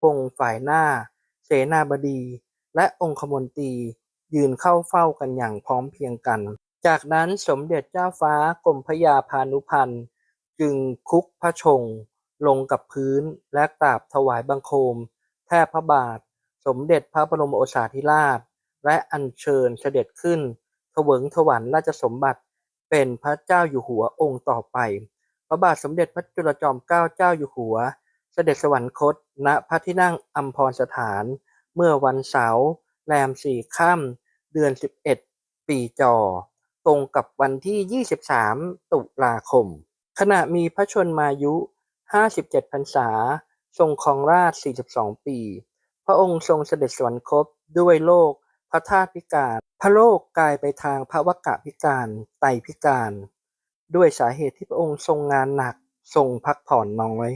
พงศ์ฝ่ายหน้า เสนาบดี และองคมนตรียืนเข้าเฝ้ากันอย่างพร้อมเพรียงกัน จากนั้นสมเด็จเจ้าฟ้ากรมพระยาพานุพันธ์จึงคุกพระชง ลงกับพื้นและกราบถวายบังคม แทบพระบาท สมเด็จพระบรมโอษาธิราช และอัญเชิญเสด็จขึ้นถวิงถวัลย์ราชสมบัติ เป็นพระเจ้าอยู่หัวองค์ต่อไป พระบาทสมเด็จพระจุลจอมเกล้าเจ้าอยู่หัว เสด็จสวรรคต ณ พระที่นั่งอัมพรสถาน เมื่อวันเสาร์แรม4ค่ำเดือน 11 ปีจอ ตรงกับวันที่ 23 ตุลาคม ขณะมีพระชนมายุ 57 พรรษา ทรงครองราช 42 ปี พระองค์ทรงเสด็จสวรรคตด้วยโรคพระธาตุพิการ พระโรคกลายไปทางพระวกะพิการ ไตพิการ ด้วยสาเหตุที่พระองค์ทรงงานหนัก ทรงพักผ่อนน้อย